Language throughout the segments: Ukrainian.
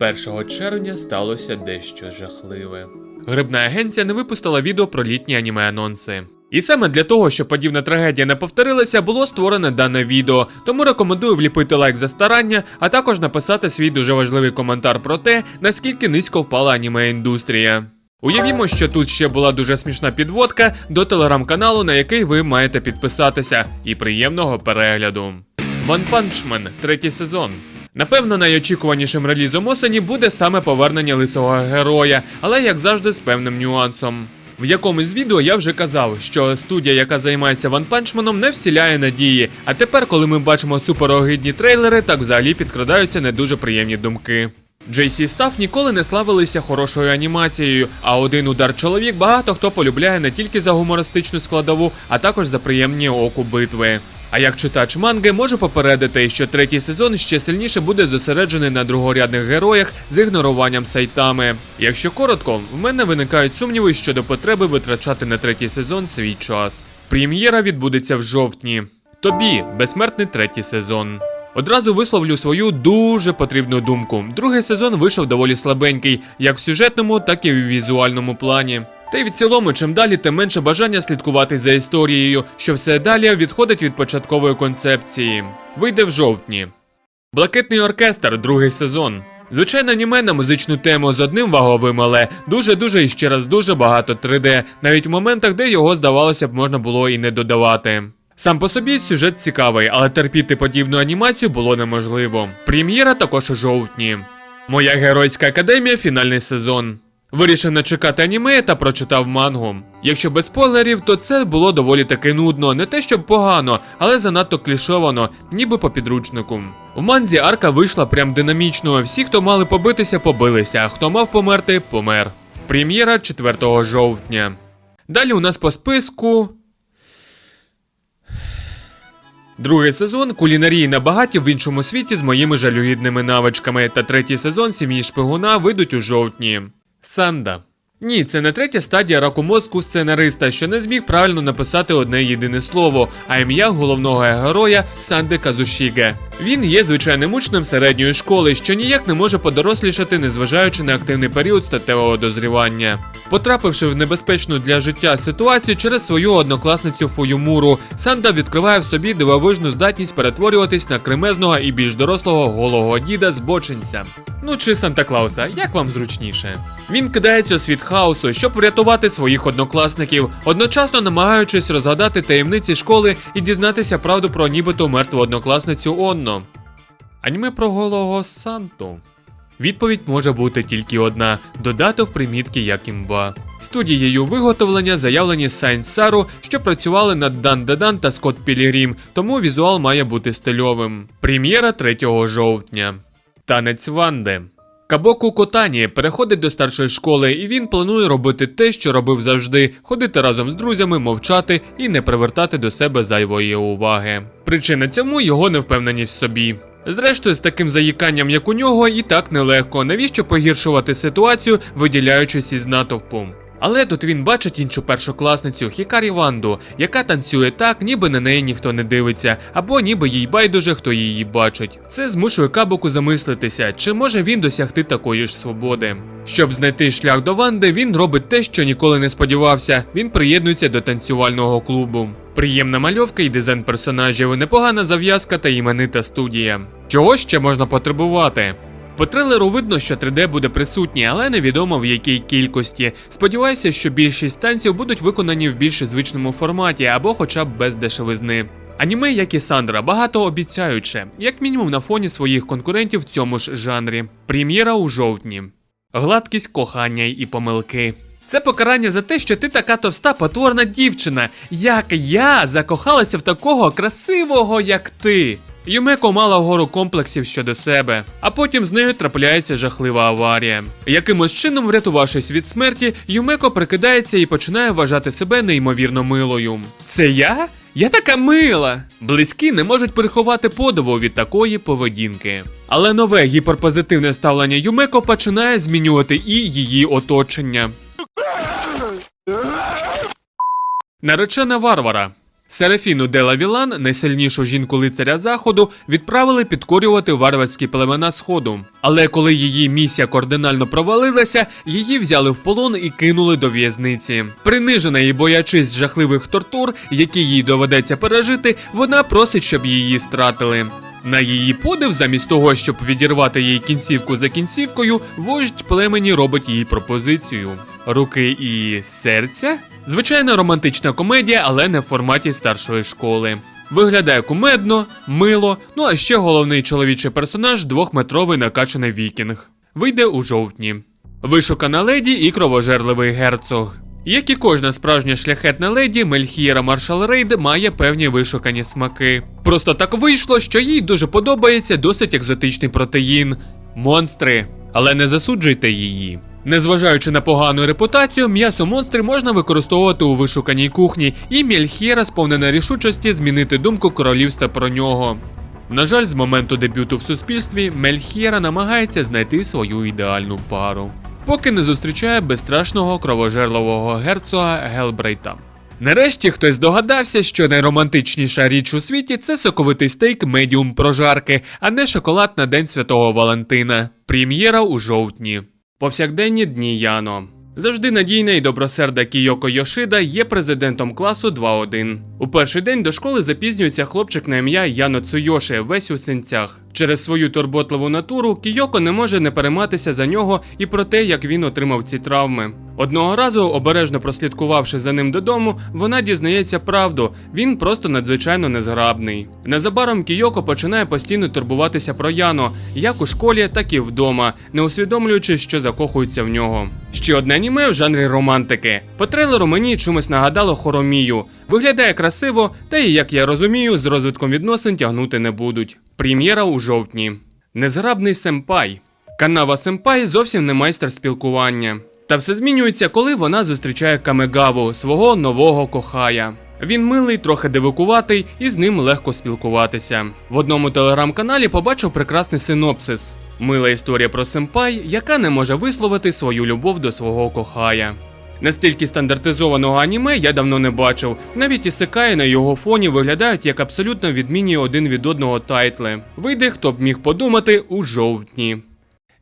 1 червня сталося дещо жахливе. Грибна агенція не випустила відео про літні аніме анонси. І саме для того, щоб подібна трагедія не повторилася, було створене дане відео. Тому рекомендую вліпити лайк за старання, а також написати свій дуже важливий коментар про те, наскільки низько впала аніме індустрія. Уявімо, що тут ще була дуже смішна підводка до телеграм-каналу, на який ви маєте підписатися, і приємного перегляду. One Punch Man, третій сезон. Напевно, найочікуванішим релізом осені буде саме повернення лисого героя, але як завжди з певним нюансом. В якомусь з відео я вже казав, що студія, яка займається ванпанчманом, не всіляє надії. А тепер, коли ми бачимо суперогидні трейлери, так взагалі підкрадаються не дуже приємні думки. JC Staff ніколи не славилися хорошою анімацією, а один удар чоловік багато хто полюбляє не тільки за гумористичну складову, а також за приємні оку битви. А як читач манги може попередити, що третій сезон ще сильніше буде зосереджений на другорядних героях з ігноруванням сайтами. Якщо коротко, в мене виникають сумніви щодо потреби витрачати на третій сезон свій час. Прем'єра відбудеться в жовтні. Тобі безсмертний третій сезон. Одразу висловлю свою дуже потрібну думку. Другий сезон вийшов доволі слабенький, як в сюжетному, так і в візуальному плані. Та й в цілому, чим далі, тим менше бажання слідкувати за історією, що все далі відходить від початкової концепції. Вийде в жовтні. Блакитний оркестр, другий сезон. Звичайно, аніме на музичну тему з одним ваговим, але дуже-дуже і ще раз дуже багато 3D, навіть в моментах, де його здавалося б можна було і не додавати. Сам по собі сюжет цікавий, але терпіти подібну анімацію було неможливо. Прем'єра також у жовтні. Моя геройська академія фінальний сезон. Вирішив не чекати аніме та прочитав мангу. Якщо без спойлерів, то це було доволі таки нудно, не те щоб погано, але занадто клішовано, ніби по підручнику. В манзі арка вийшла прям динамічно. Всі, хто мали побитися, побилися, а хто мав померти, помер. Прем'єра 4 жовтня. Далі у нас по списку. Другий сезон кулінарії на багаті в іншому світі з моїми жалюгідними навичками, та третій сезон сім'ї шпигуна вийдуть у жовтні. Санда. Ні, це не третя стадія раку мозку сценариста, що не зміг правильно написати одне єдине слово, а ім'я головного героя Санди Казушіге. Він є звичайним учнем середньої школи, що ніяк не може подорослішати, незважаючи на активний період статевого дозрівання. Потрапивши в небезпечну для життя ситуацію через свою однокласницю Фуюмуру, Санда відкриває в собі дивовижну здатність перетворюватись на кремезного і більш дорослого голого діда збочинця. Ну чи Санта Клауса, як вам зручніше? Він кидається у світ хаосу, щоб врятувати своїх однокласників, одночасно намагаючись розгадати таємниці школи і дізнатися правду про нібито мертву однокласницю Онно. Аніме про голого Санту. Відповідь може бути тільки одна: додати в примітки як імба. Студією виготовлення заявлені Сайн Сару, що працювали над Дан Дадан та Скотт Пілігрім, тому візуал має бути стильовим. Прем'єра 3 жовтня. Танець Ванди. Кабоку Котані переходить до старшої школи, і він планує робити те, що робив завжди: ходити разом з друзями, мовчати і не привертати до себе зайвої уваги. Причина цьому його невпевненість в собі. Зрештою, з таким заїканням, як у нього, і так нелегко, навіщо погіршувати ситуацію, виділяючись із натовпу. Але тут він бачить іншу першокласницю Хікарі Ванду, яка танцює так, ніби на неї ніхто не дивиться, або ніби їй байдуже, хто її бачить. Це змушує Кабоку замислитися, чи може він досягти такої ж свободи. Щоб знайти шлях до Ванди, він робить те, що ніколи не сподівався. Він приєднується до танцювального клубу. Приємна мальовка і дизайн персонажів, непогана зав'язка та іменита студія. Чого ще можна потребувати? По трилеру видно, що 3D буде присутнє, але невідомо в якій кількості. Сподіваюся, що більшість танців будуть виконані в більш звичному форматі або хоча б без дешевизни. Аніме, як і Сандра, багато обіцяюче, як мінімум на фоні своїх конкурентів в цьому ж жанрі. Прем'єра у жовтні. Гладкість кохання і помилки. Це покарання за те, що ти така товста потворна дівчина, як я закохалася в такого красивого, як ти. Юмеко мала гору комплексів щодо себе, а потім з нею трапляється жахлива аварія. Якимось чином, врятувавшись від смерті, Юмеко прикидається і починає вважати себе неймовірно милою. Це я? Я така мила. Близькі не можуть приховати подиву від такої поведінки. Але нове гіперпозитивне ставлення Юмеко починає змінювати і її оточення. Наречена Варвара. Серафіну Дела Вілан, найсильнішу жінку лицаря заходу, відправили підкорювати варварські племена Сходу. Але коли її місія кардинально провалилася, її взяли в полон і кинули до в'язниці. Принижена і боячись жахливих тортур, які їй доведеться пережити, вона просить, щоб її стратили. На її подив, замість того, щоб відірвати їй кінцівку за кінцівкою, вождь племені робить їй пропозицію. Руки і серця? Звичайна романтична комедія, але не в форматі старшої школи. Виглядає кумедно, мило, ну а ще головний чоловічий персонаж двохметровий накачаний вікінг. Вийде у жовтні. Вишукана леді і кровожерливий герцог. Як і кожна справжня шляхетна леді, Мельхієра Маршал Рейд має певні вишукані смаки. Просто так вийшло, що їй дуже подобається досить екзотичний протеїн монстри. Але не засуджуйте її. Незважаючи на погану репутацію, м'ясо монстри можна використовувати у вишуканій кухні, і Мельхієра сповнена рішучості змінити думку королівства про нього. На жаль, з моменту дебюту в суспільстві Мельхієра намагається знайти свою ідеальну пару, поки не зустрічає безстрашного кровожерливого герцога Гелбрейта. Нарешті хтось здогадався, що найромантичніша річ у світі це соковитий стейк медіум прожарки, а не шоколад на День Святого Валентина. Прем'єра у жовтні. Повсякденні дні Яно. Завжди надійна і добросерда Кійоко Йошида є президентом класу 2-1. У перший день до школи запізнюється хлопчик на ім'я Яно Цуйоши, весь у синцях. Через свою турботливу натуру Кійоко не може не перейматися за нього і про те, як він отримав ці травми. Одного разу, обережно прослідкувавши за ним додому, вона дізнається правду. Він просто надзвичайно незграбний. Незабаром Кійоко починає постійно турбуватися про Яно, як у школі, так і вдома, не усвідомлюючи, що закохується в нього. Ще одне аніме в жанрі романтики. По трейлеру мені чимось нагадало хоромію. Виглядає красиво, та і, як я розумію, з розвитком відносин тягнути не будуть. Прем'єра у жовтні. Незграбний семпай. Канава Семпай зовсім не майстер спілкування. Та все змінюється, коли вона зустрічає Камегаву, свого нового кохая. Він милий, трохи дивикуватий, і з ним легко спілкуватися. В одному телеграм-каналі побачив прекрасний синопсис. Мила історія про семпай, яка не може висловити свою любов до свого кохая. Настільки стандартизованого аніме я давно не бачив. Навіть і секаї на його фоні виглядають як абсолютно відмінні один від одного тайтли. Вийде, хто б міг подумати, у жовтні.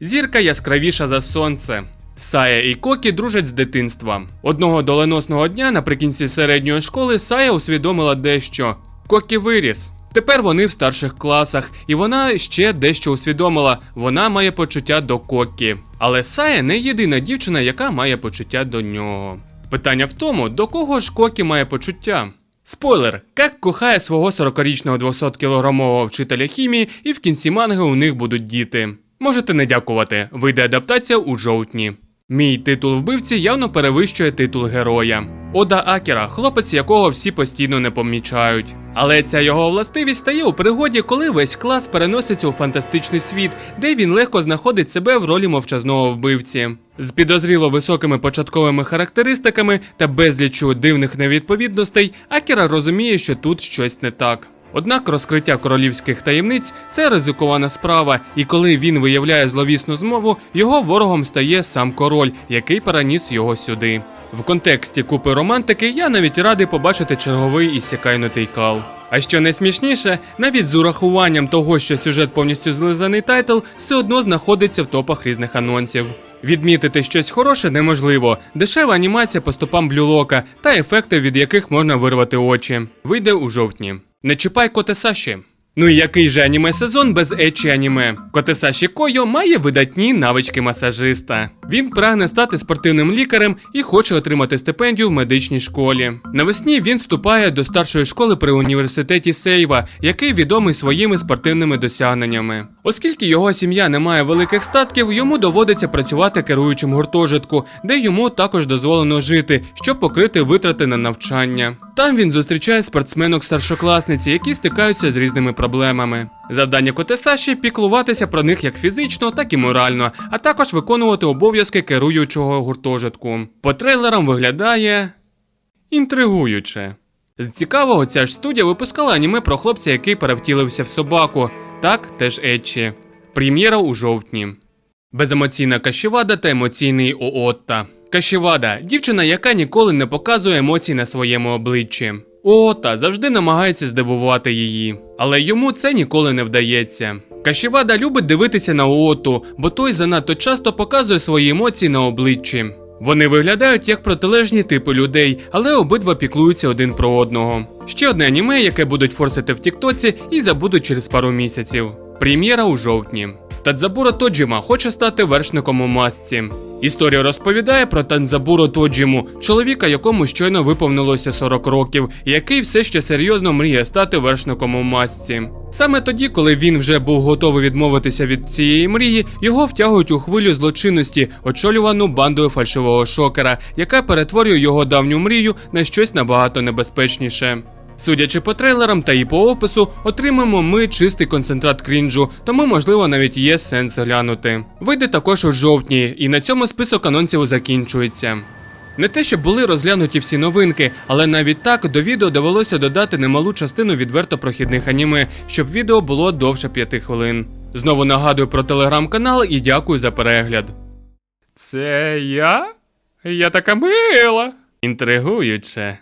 Зірка яскравіша за сонце. Сая і Кокі дружать з дитинства. Одного доленосного дня наприкінці середньої школи Сая усвідомила дещо. Кокі виріс. Тепер вони в старших класах, і вона ще дещо усвідомила. Вона має почуття до Кокі. Але Сая не єдина дівчина, яка має почуття до нього. Питання в тому, до кого ж Кокі має почуття. Спойлер, Кек кохає свого 40-річного 200-кілограмового вчителя хімії, і в кінці манги у них будуть діти. Можете не дякувати, вийде адаптація у жовтні. Мій титул вбивці явно перевищує титул героя. Ода Акера, хлопець якого всі постійно не помічають. Але ця його властивість стає у пригоді, коли весь клас переноситься у фантастичний світ, де він легко знаходить себе в ролі мовчазного вбивці. З підозріло високими початковими характеристиками та безліччю дивних невідповідностей, Акера розуміє, що тут щось не так. Однак розкриття королівських таємниць це ризикована справа, і коли він виявляє зловісну змову, його ворогом стає сам король, який переніс його сюди. В контексті купи романтики я навіть радий побачити черговий і ісікайнутий кал. А що найсмішніше, навіть з урахуванням того, що сюжет повністю злизаний тайтл, все одно знаходиться в топах різних анонсів. Відмітити щось хороше неможливо, дешева анімація по стопам блюлока та ефекти, від яких можна вирвати очі. Вийде у жовтні. Не чіпай Котесаші. Ну і який же аніме сезон без ечі аніме? Котесаші Койо має видатні навички масажиста. Він прагне стати спортивним лікарем і хоче отримати стипендію в медичній школі. Навесні він вступає до старшої школи при університеті Сейва, який відомий своїми спортивними досягненнями. Оскільки його сім'я не має великих статків, йому доводиться працювати керуючим гуртожитку, де йому також дозволено жити, щоб покрити витрати на навчання. Там він зустрічає спортсменок старшокласниці, які стикаються з різними проблемами. Завдання Котесаші піклуватися про них як фізично, так і морально, а також виконувати обов'язки керуючого гуртожитку. По трейлерам виглядає інтригуюче. З цікавого, ця ж студія випускала аніме про хлопця, який перевтілився в собаку. Так, теж Етчі. Прем'єра у жовтні. Беземоційна Кашівада та емоційний Оотта. Кашівада дівчина, яка ніколи не показує емоцій на своєму обличчі. О, та завжди намагається здивувати її. Але йому це ніколи не вдається. Кашівада любить дивитися на Ооту, бо той занадто часто показує свої емоції на обличчі. Вони виглядають як протилежні типи людей, але обидва піклуються один про одного. Ще одне аніме, яке будуть форсити в Тіктоці і забудуть через пару місяців. Прем'єра у жовтні. Тадзабуро Тоджіма хоче стати вершником у масці. Історія розповідає про Танзабуро Тоджіму, чоловіка, якому щойно виповнилося 40 років, який все ще серйозно мріє стати вершником у масці. Саме тоді, коли він вже був готовий відмовитися від цієї мрії, його втягують у хвилю злочинності, очолювану бандою фальшивого шокера, яка перетворює його давню мрію на щось набагато небезпечніше. Судячи по трейлерам та і по опису, отримаємо ми чистий концентрат крінжу, тому можливо навіть є сенс глянути. Вийде також у жовтні, і на цьому список анонсів закінчується. Не те, щоб були розглянуті всі новинки, але навіть так до відео довелося додати немалу частину відверто прохідних аніме, щоб відео було довше 5 хвилин. Знову нагадую про телеграм-канал і дякую за перегляд. Це я? Я така мила. Інтригуюче.